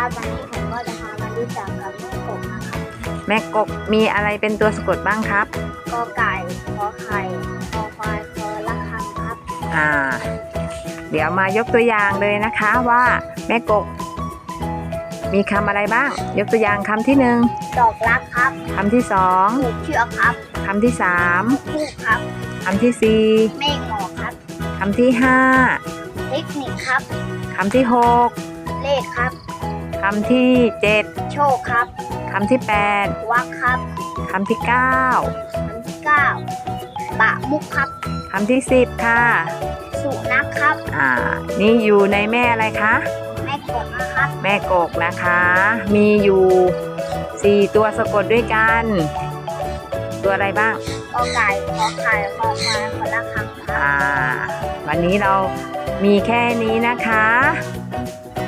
ครับวันนี้ผมก็จะพามารู้จักกับแม่กบนะครับแม่กบมีอะไรเป็นตัวสะกดบ้างครับ กอไก่ขอไข่คอควายคอละคังครับ อ่า เดี๋ยวมายกตัวอย่างเลยนะคะว่าแม่กบมีคำอะไรบ้าง ยกตัวอย่างคำที่หนึ่งดอกรักครับคำที่สองผูกเชือกครับคำที่สามคู่ครับคำที่สี่เมฆหมอกครับคำที่ห้าเทคนิคครับคำที่หกเลขครับ คำที่เจ็ดโชคครับคำที่แปดวักครับคำที่เก้าคำที่เก้าปะมุกครับ คำที่สิบค่ะ สุนัขครับ อ่า นี่อยู่ในแม่อะไรคะ แม่กบนะครับแม่กกนะคะ มีอยู่สี่ตัวสะกดด้วยกัน ตัวอะไรบ้าง กอไก่ขอไข่คอควายคอละคังครับ อ่า วันนี้เรามีแค่นี้นะคะค